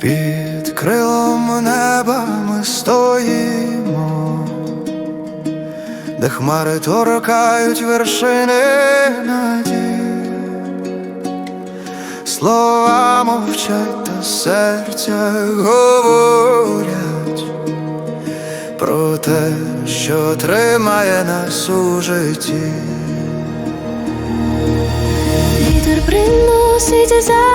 Під крилом неба ми стоїмо, де хмари торкають вершини надії, слова мовчать та серця говорять про те, що тримає нас у житті. Вітер приносить запах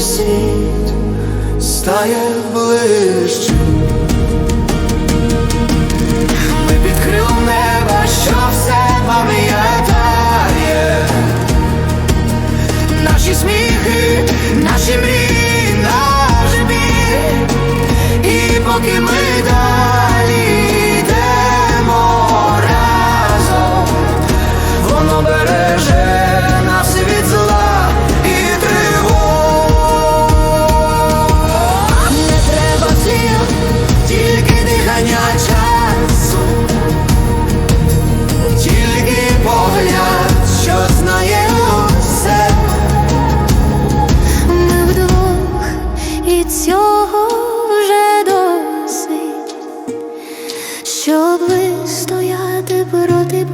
поруч і світ стає ближче. Ми під крилом неба, що все пам'ятає Наші сміхи, наші мрії, наш біль І поки ми проти, проти